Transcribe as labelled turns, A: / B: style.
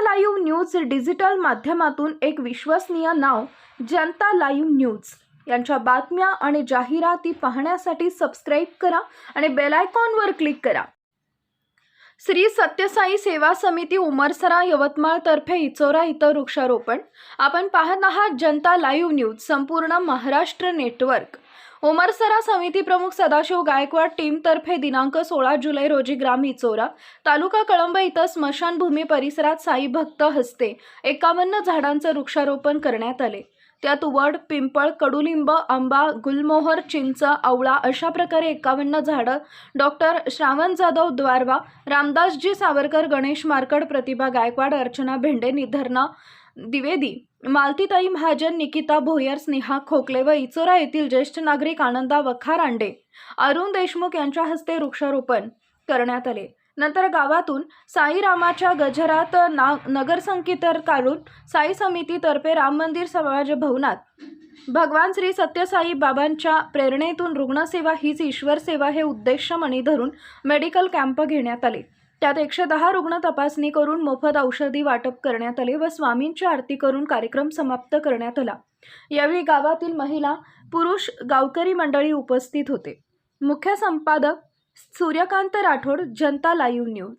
A: Live news digital माध्यमातून एक विश्वसनीय नाव जनता लाईव्ह न्यूज. यांच्या बातम्या आणि जाहिराती पाहण्यासाठी सबस्क्राईब करा आणि बेलायकॉनवर क्लिक करा. श्री सत्यसाई सेवा समिती उमरसरा यवतमाळ तर्फे इचोरा इथं वृक्षारोपण. आपण पाहत आहात जनता लाईव्ह न्यूज संपूर्ण महाराष्ट्र नेटवर्क. उमरसरा समिती प्रमुख सदाशिव गायकवाड टीमतर्फे दिनांक सोळा जुलै रोजी ग्राम इचोरा तालुका कळंब इथं स्मशानभूमी परिसरात साई भक्त हस्ते एकावन्न झाडांचं वृक्षारोपण करण्यात आले. त्यात वड पिंपळ कडुलिंब आंबा गुलमोहर चिंच आवळा अशा प्रकारे एकावन्न झाडं डॉक्टर श्रावण जाधव द्वारवा रामदासजी सावरकर गणेश मार्कड प्रतिभा गायकवाड अर्चना भेंडे निधर्ना द्विवेदी मालतीताई महाजन निकिता भोयर स्नेहा खोकले व इचोरा येथील ज्येष्ठ नागरिक आनंदा वखारांडे अरुण देशमुख यांच्या हस्ते वृक्षारोपण करण्यात आले. नंतर गावातून साईरामाच्या गजरात ना नगरसंकीर्तन काढून साई समितीतर्फे राम मंदिर समाज भवनात. भगवान श्री सत्यसाई बाबांच्या प्रेरणेतून रुग्णसेवा हीच ईश्वर सेवा हे उद्देश मणी धरून मेडिकल कॅम्प घेण्यात आले. त्यात एकशे दहा रुग्ण तपासणी करून मोफत औषधी वाटप करण्यात आले व स्वामींची आरती करून कार्यक्रम समाप्त करण्यात आला. यावेळी गावातील महिला पुरुष गावकरी मंडळी उपस्थित होते. मुख्य संपादक सूर्यकांत राठोड जनता लाईव्ह न्यूज.